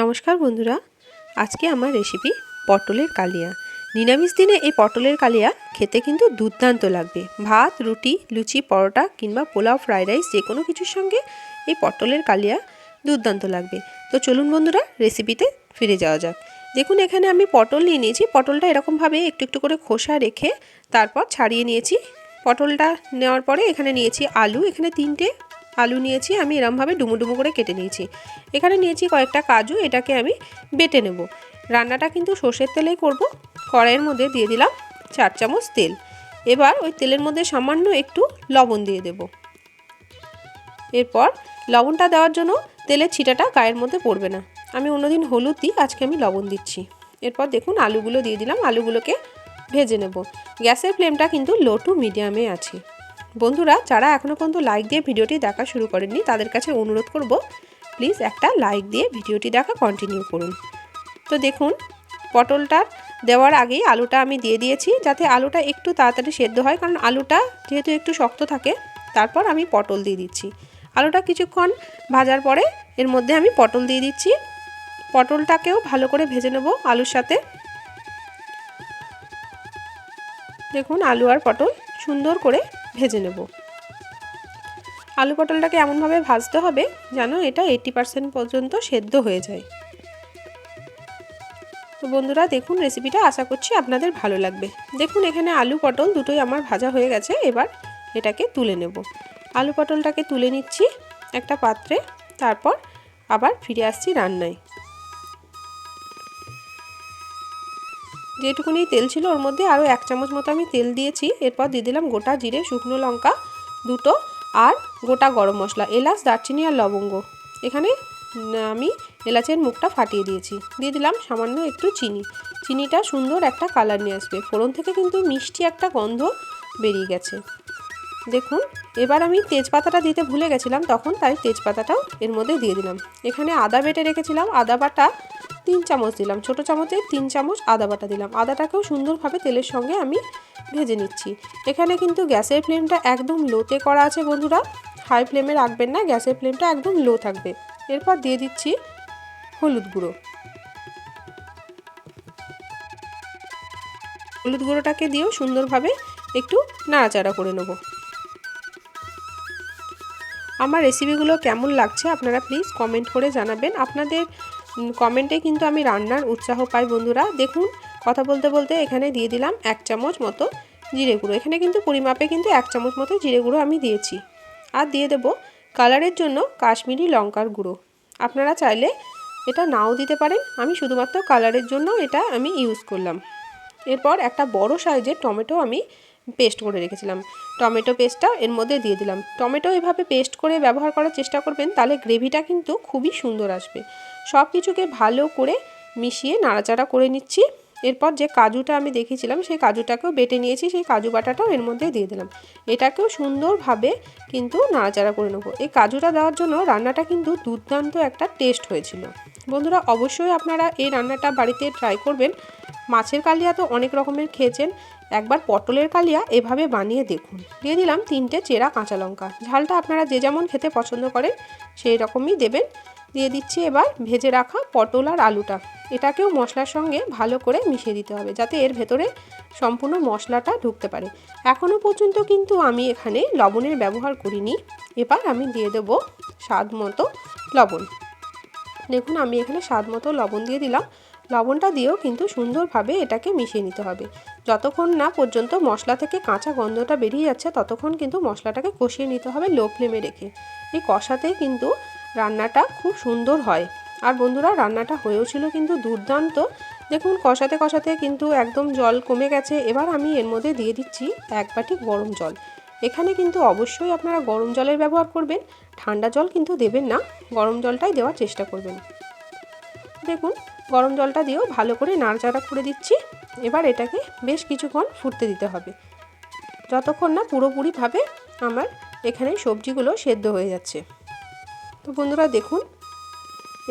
নমস্কার বন্ধুরা। আজকে আমার রেসিপি পটলের কালিয়া। নিরামিষ দিনে এই পটলের কালিয়া খেতে কিন্তু দুর্দান্ত লাগবে। ভাত, রুটি, লুচি, পরোটা কিংবা পোলাও ফ্রাইড রাইস যে কোনো কিছুর সঙ্গে এই পটলের কালিয়া দুর্দান্ত লাগবে। তো চলুন বন্ধুরা রেসিপিতে ফিরে যাওয়া যাক। দেখুন, এখানে আমি পটল নিয়ে নিয়েছি। পটলটা এরকমভাবে একটু একটু করে খোসা রেখে তারপর ছাড়িয়ে নিয়েছি। পটলটা নেওয়ার পরে এখানে নিয়েছি আলু। এখানে তিনটে আলু নিয়েছি, আমি এরমভাবে ডুমো ডুমো করে কেটে নিয়েছি। এখানে নিয়েছি কয়েকটা কাজু, এটাকে আমি বেটে নেব। রান্নাটা কিন্তু সর্ষের তেলেই করব। কড়াইয়ের মধ্যে দিয়ে দিলাম চার চামচ তেল। এবার ওই তেলের মধ্যে সামান্য একটু লবণ দিয়ে দেব। এরপর লবণটা দেওয়ার জন্য তেলের ছিটাটা গায়ের মধ্যে পড়বে না। আমি অন্যদিন হলুদ দিই, আজকে আমি লবণ দিচ্ছি। এরপর দেখুন আলুগুলো দিয়ে দিলাম, আলুগুলোকে ভেজে নেব। গ্যাসের ফ্লেমটা কিন্তু লো টু মিডিয়ামে আছে। বন্ধুরা, যারা এখনও পর্যন্ত লাইক দিয়ে ভিডিওটি দেখা শুরু করেননি, তাদের কাছে অনুরোধ করব প্লিজ একটা লাইক দিয়ে ভিডিওটি দেখা কন্টিনিউ করুন। তো দেখুন, পটলটা দেওয়ার আগেই আলুটা আমি দিয়ে দিয়েছি, যাতে আলুটা একটু তাড়াতাড়ি সেদ্ধ হয়, কারণ আলুটা যেহেতু একটু শক্ত থাকে, তারপর আমি পটল দিয়ে দিচ্ছি। আলুটা কিছুক্ষণ ভাজার পরে এর মধ্যে আমি পটল দিয়ে দিচ্ছি। পটলটাকেও ভালো করে ভেজে নেব আলুর সাথে। দেখুন, আলু আর পটল সুন্দর করে ভেজে নেব। আলু পটলটাকে এমনভাবে ভাজতে হবে যেন এটা এইটি পার্সেন্ট পর্যন্ত সেদ্ধ হয়ে যায়। তো বন্ধুরা, দেখুন রেসিপিটা আশা করছি আপনাদের ভালো লাগবে। দেখুন, এখানে আলু পটল দুটোই আমার ভাজা হয়ে গেছে, এবার এটাকে তুলে নেব। আলু পটলটাকে তুলে নিচ্ছি একটা পাত্রে, তারপর আবার ফিরে আসছি রান্নায়। যেটুকুনি তেল ছিল, ওর মধ্যে আরও এক চামচ মতো আমি তেল দিয়েছি। এরপর দিয়ে দিলাম গোটা জিরে, শুকনো লঙ্কা দুটো আর গোটা গরম মশলা, এলাচ, দারচিনি আর লবঙ্গ। এখানে আমি এলাচের মুখটা ফাটিয়ে দিয়েছি। দিয়ে দিলাম সামান্য একটু চিনি। চিনিটা সুন্দর একটা কালার নিয়ে আসবে। ফোড়ন থেকে কিন্তু মিষ্টি একটা গন্ধ বেরিয়ে গেছে। দেখুন, এবার আমি তেজপাতাটা দিতে ভুলে গেছিলাম, তখন তাই তেজপাতাটাও এর মধ্যে দিয়ে দিলাম। এখানে আদা বেটে রেখেছিলাম। আদা বাটা তিন চামচ দিলাম। ছোটো চামচে তিন চামচ আদা বাটা দিলাম। আদাটাকেও সুন্দরভাবে তেলের সঙ্গে আমি ভেজে নিচ্ছি। এখানে কিন্তু গ্যাসের ফ্লেমটা একদম লোতে করা আছে বন্ধুরা। হাই ফ্লেমে রাখবেন না, গ্যাসের ফ্লেমটা একদম লো থাকবে। এরপর দিয়ে দিচ্ছি হলুদ গুঁড়ো। হলুদ গুঁড়োটাকে দিয়েও সুন্দরভাবে একটু নাড়াচাড়া করে নেব। আমার রেসিপিগুলো কেমন লাগছে আপনারা প্লিজ কমেন্ট করে জানাবেন। আপনাদের কমেন্টে কিন্তু আমি রান্নার উৎসাহ পাই, বন্ধুরা। দেখুন, কথা বলতে বলতে এখানে দিয়ে দিলাম এক চামচ মতো জিরে গুঁড়ো। এখানে কিন্তু পরিমাপে কিন্তু এক চামচ মতো জিরে গুঁড়ো আমি দিয়েছি। আর দিয়ে দেব কালারের জন্য কাশ্মীরি লঙ্কার গুঁড়ো। আপনারা চাইলে এটা নাও দিতে পারেন। আমি শুধুমাত্র কালারের জন্য এটা আমি ইউজ করলাম। এরপর একটা বড় সাইজের টমেটো আমি পেস্ট করে রেখেছিলাম। টমেটো পেস্টটা এর মধ্যে দিয়ে দিলাম। টমেটো এভাবে পেস্ট করে ব্যবহার করার চেষ্টা করবেন, তাহলে গ্রেভিটা কিন্তু খুবই সুন্দর আসবে। সব কিছুকে ভালো করে মিশিয়ে নাড়াচাড়া করে নিচ্ছি। এরপর যে কাজুটা আমি দেখেছিলাম, সেই কাজুটাকেও বেটে নিয়েছি, সেই কাজু বাটাটাও এর মধ্যে দিয়ে দিলাম। এটাকেও সুন্দরভাবে কিন্তু নাড়াচাড়া করে নেব। এই কাজুটা দেওয়ার জন্য রান্নাটা কিন্তু দুর্দান্ত একটা টেস্ট হয়েছিল। বন্ধুরা, অবশ্যই আপনারা এই রান্নাটা বাড়িতে ট্রাই করবেন। মাছের কালিয়া তো অনেক রকমের খেয়েছেন। একবার পটলের কালিয়া এভাবে বানিয়ে দেখুন। দিয়ে দিলাম তিনটে চেরা কাঁচা লঙ্কা। ঝালটা আপনারা যে যেমন খেতে পছন্দ করেন, সেই রকমই দেবেন। দিয়ে দিচ্ছি এবার ভেজে রাখা পটল আর আলুটা। এটাকেও মশলার সঙ্গে ভালো করে মিশিয়ে দিতে হবে, যাতে এর ভেতরে সম্পূর্ণ মশলাটা ঢুকতে পারে। এখনও পর্যন্ত কিন্তু আমি এখানে লবণের ব্যবহার করিনি। এবার আমি দিয়ে দেব স্বাদ মতো লবণ। দেখুন, আমি এখানে স্বাদ মতো লবণ দিয়ে দিলাম। লবণটা দিয়েও কিন্তু সুন্দরভাবে এটাকে মিশিয়ে নিতে হবে। যতক্ষণ না পর্যন্ত মশলা থেকে কাঁচা গন্ধটা বেরিয়ে যাচ্ছে, ততক্ষণ কিন্তু মশলাটাকে কষিয়ে নিতে হবে লো ফ্লেমে রেখে। এই কষাতেই কিন্তু রান্নাটা খুব সুন্দর হয়। আর বন্ধুরা, রান্নাটা হয়েও ছিল কিন্তু দুর্দান্ত। দেখুন, কষাতে কষাতে কিন্তু একদম জল কমে গেছে। এবার আমি এর মধ্যে দিয়ে দিচ্ছি এক বাটি গরম জল। এখানে কিন্তু অবশ্যই আপনারা গরম জলের ব্যবহার করবেন। ঠান্ডা জল কিন্তু দেবেন না। গরম জলটাই দেওয়ার চেষ্টা করবেন। দেখুন, গরম জলটা দিয়েও ভালো করে নাড়াচাড়া করে দিচ্ছি। এবার এটাকে বেশ কিছুক্ষণ ফুটতে দিতে হবে। যতক্ষণ না পুরোপুরিভাবে আমার এখানে সবজিগুলো সেদ্ধ হয়ে যাচ্ছে। তো বন্ধুরা, দেখুন,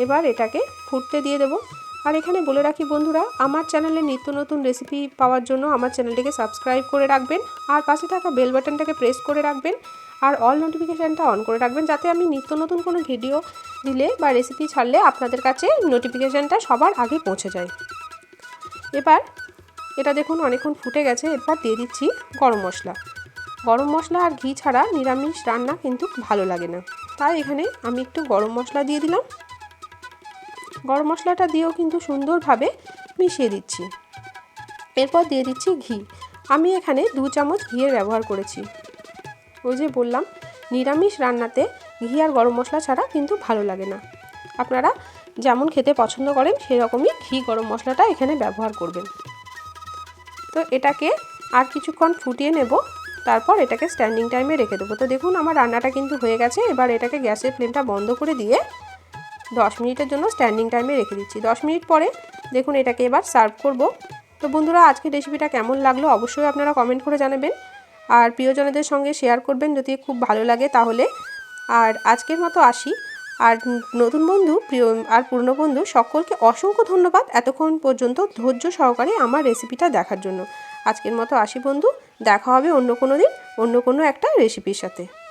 এবার এটাকে ফুটতে দিয়ে দেবো। আর এখানে বলে রাখি বন্ধুরা, আমার চ্যানেলে নিত্য নতুন রেসিপি পাওয়ার জন্য আমার চ্যানেলটিকে সাবস্ক্রাইব করে রাখবেন। আর পাশে থাকা বেল বাটনটাকে প্রেস করে রাখবেন। আর অল নোটিফিকেশানটা অন করে রাখবেন যাতে আমি নিত্য নতুন কোনো ভিডিও দিলে বা রেসিপি ছাড়লে আপনাদের কাছে নোটিফিকেশানটা সবার আগে পৌঁছে যায়। এবার এটা দেখুন, অনেকক্ষণ ফুটে গেছে, এরপর দিয়ে দিচ্ছি গরম মশলা। গরম মশলা আর ঘি ছাড়া নিরামিষ রান্না কিন্তু ভালো লাগে না। তাই এখানে আমি একটু গরম মশলা দিয়ে দিলাম। গরম মশলাটা দিয়েও কিন্তু সুন্দরভাবে মিশিয়ে দিচ্ছি। এরপর দিয়ে দিচ্ছি ঘি। আমি এখানে দু চামচ ঘিয়ের ব্যবহার করেছি। ওই যে বললাম, নিরামিষ রান্নাতে ঘি আর গরম মশলা ছাড়া কিন্তু ভালো লাগে না। আপনারা যেমন খেতে পছন্দ করেন, সেরকমই ঘি গরম মশলাটা এখানে ব্যবহার করবেন। তো এটাকে আর কিছুক্ষণ ফুটিয়ে নেব, তারপর এটাকে স্ট্যান্ডিং টাইমে রেখে দেবো। তো দেখুন, আমার রান্নাটা কিন্তু হয়ে গেছে। এবার এটাকে গ্যাসের ফ্লেমটা বন্ধ করে দিয়ে দশ মিনিটের জন্য স্ট্যান্ডিং টাইমে রেখে দিচ্ছি। দশ মিনিট পরে দেখুন, এটাকে এবার সার্ভ করব। তো বন্ধুরা, আজকের রেসিপিটা কেমন লাগল? অবশ্যই আপনারা কমেন্ট করে জানাবেন। আর প্রিয়জনদের সঙ্গে শেয়ার করবেন যদি খুব ভালো লাগে তাহলে। আর আজকের মতো আসি। আর নতুন বন্ধু, প্রিয় আর পুরনো বন্ধু, সকলকে অসংখ্য ধন্যবাদ এতক্ষণ পর্যন্ত ধৈর্য সহকারে আমার রেসিপিটা দেখার জন্য। আজকের মতো আসি বন্ধু, দেখা হবে অন্য কোনো দিন, অন্য কোনো একটা রেসিপির সাথে।